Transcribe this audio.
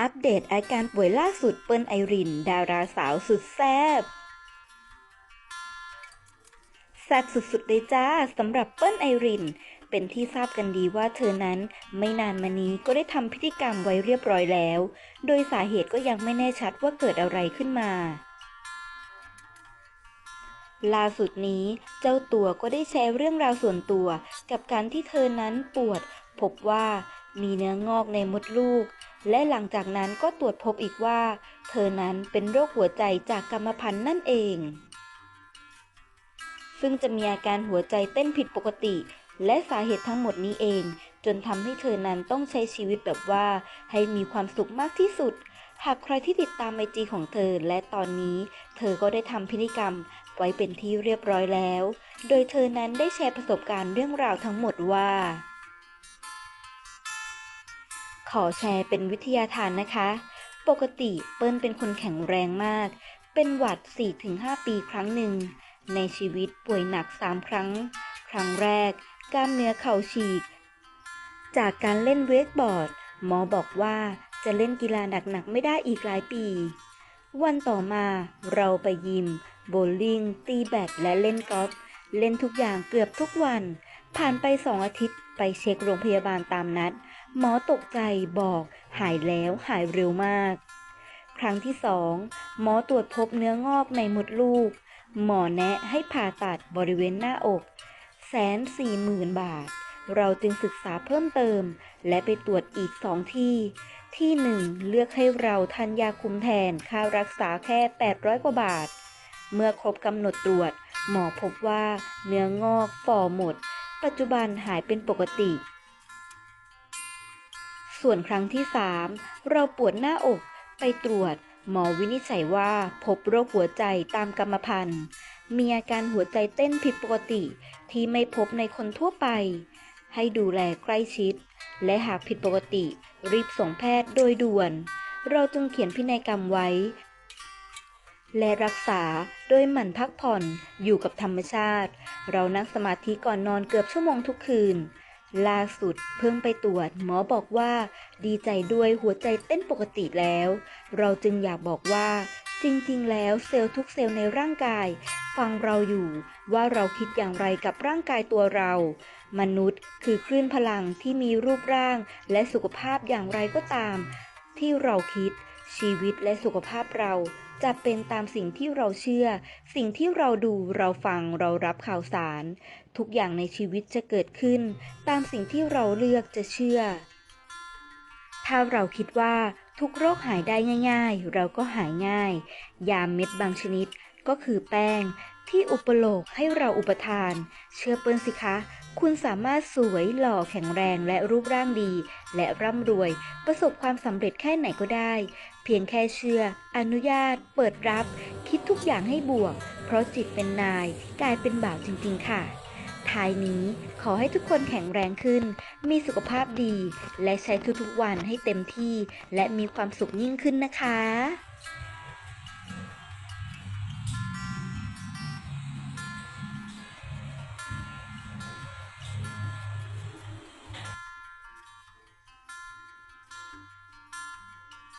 อัปเดตอาการป่วยล่าสุดเปิ้ลไอริน ดาราสาวสุดแซ่บแซ่บสุดๆเลยจ้าสำหรับเปิ้ลไอริน เป็นที่ทราบกันดีว่าเธอนั้นไม่นานมานี้ก็ได้ทำพิธีกรรมไว้เรียบร้อยแล้ว โดยสาเหตุก็ยังไม่แน่ชัดว่าเกิดอะไรขึ้นมาล่าสุดนี้เจ้าตัวก็ได้แชร์เรื่องราวส่วนตัว กับการที่เธอนั้นปวด พบว่ามีเนื้องอกในมดลูก และหลังจากนั้นก็ตรวจพบอีกว่า เธอนั้นเป็นโรคหัวใจจากกรรมพันธุ์นั่นเอง ซึ่งจะมีอาการหัวใจเต้นผิดปกติ และสาเหตุทั้งหมดนี้เอง จนทำให้เธอนั้นต้องใช้ชีวิตแบบว่า ให้มีความสุขมากที่สุด หากใครที่ติดตามไอจีของเธอและตอนนี้ เธอก็ได้ทำพิธีกรรมไว้เป็นที่เรียบร้อยแล้ว โดยเธอนั้นได้แชร์ประสบการณ์เรื่องราวทั้งหมดว่า ขอแชร์เป็นวิทยาทานนะคะ ปกติเปิ้ลเป็นคนแข็งแรงมาก เป็นหวัด 4-5 ปีครั้งหนึ่ง ในชีวิตป่วยหนัก 3 ครั้ง ครั้งแรกกล้ามเนื้อเข่าฉีก จากการเล่นเวกบอร์ด หมอบอกว่าจะเล่นกีฬาหนักๆไม่ได้อีกหลายปี วันต่อมาเราไปยิม โบลิ่ง ตีแบดและเล่นกอล์ฟเล่นทุกอย่างเกือบทุกวัน ผ่านไปสองอาทิตย์ไปเช็คโรงพยาบาลตามนัด หมอตกใจบอกหายแล้วหายเร็วมาก ครั้งที่สองหมอตรวจพบเนื้องอกในมดลูก หมอแนะให้ผ่าตัดบริเวณหน้าอกแสนสี่หมื่นบาท เราจึงศึกษาเพิ่มเติม และไปตรวจอีกสองที่ ที่หนึ่งเลือกให้เราทานยาคุมแทนค่ารักษาแค่ 800 กว่าบาท เมื่อครบกำหนดตรวจ หมอพบว่าเนื้องอกฝ่อหมด ปัจจุบันหายเป็นปกติ ส่วนครั้งที่ 3 เราปวดหน้าอกไปตรวจ หมอวินิจฉัยว่าพบโรคหัวใจตามกรรมพันธุ์ มีอาการหัวใจเต้นผิดปกติที่ไม่พบในคนทั่วไป ให้ดูแลใกล้ชิด และหากผิดปกติรีบส่งแพทย์โดยด่วน เราจึงเขียนพินัยกรรมไว้ และรักษาโดยหมั่นพักผ่อนอยู่กับธรรมชาติ เรานั่งสมาธิก่อนนอนเกือบชั่วโมงทุกคืน ล่าสุดเพิ่งไปตรวจหมอบอกว่าดีใจด้วยหัวใจเต้นปกติแล้ว เราจึงอยากบอกว่า จริงๆ แล้วเซลล์ทุกเซลล์ในร่างกาย ฟังเราอยู่ว่าเราคิดอย่างไรกับร่างกายตัวเรา มนุษย์คือคลื่นพลังที่มีรูปร่าง และสุขภาพอย่างไรก็ตาม ที่เราคิดชีวิตและสุขภาพเรา จะเป็นตามสิ่งที่เราเชื่อ สิ่งที่เราดูเราฟังเรารับข่าวสาร ทุกอย่างในชีวิตจะเกิดขึ้น ตามสิ่งที่เราเลือกจะเชื่อ ถ้าเราคิดว่าทุกโรคหายได้ง่าย ๆ เราก็หายง่าย ยาเม็ดบางชนิดก็คือแป้ง ที่อุปโลกให้เราอุปทาน เชื่อเปิ้ลสิคะ คุณสามารถสวยหล่อแข็งแรงและรูปร่างดี และร่ำรวย ประสบความสำเร็จแค่ไหนก็ได้ พียงแค่เชื่อ อนุญาต เปิดรับ คิดทุกอย่างให้บวก เพราะจิตเป็นนายกลายเป็นบ่าวจริงๆค่ะ ท้ายนี้ขอให้ทุกคนแข็งแรงขึ้น มีสุขภาพดี และใช้ทุกๆวันให้เต็มที่ และมีความสุขยิ่งขึ้นนะคะ